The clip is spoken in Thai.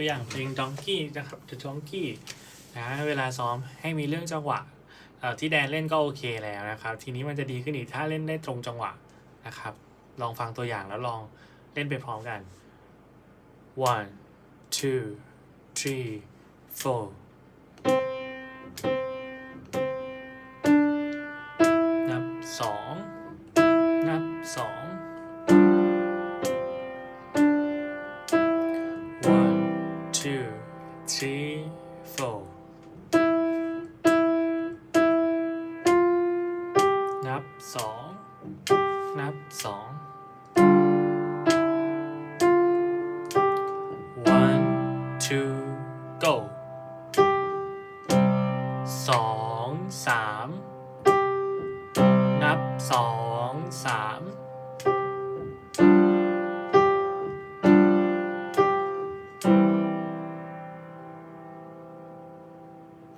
ตัวอย่างเพลง Donkey นะครับ The Donkey นะเวลาซ้อมให้มีเรื่องจังหวะที่แดนเล่นก็โอเคแล้วนะครับ ทีนี้มันจะดีขึ้นอีกถ้าเล่นได้ตรงจังหวะนะครับ ลองฟังตัวอย่างแล้วลองเล่นไปพร้อมกัน one two three four นับสองนับสอง three four นับสองนับสอง one two go สองสามนับสองสาม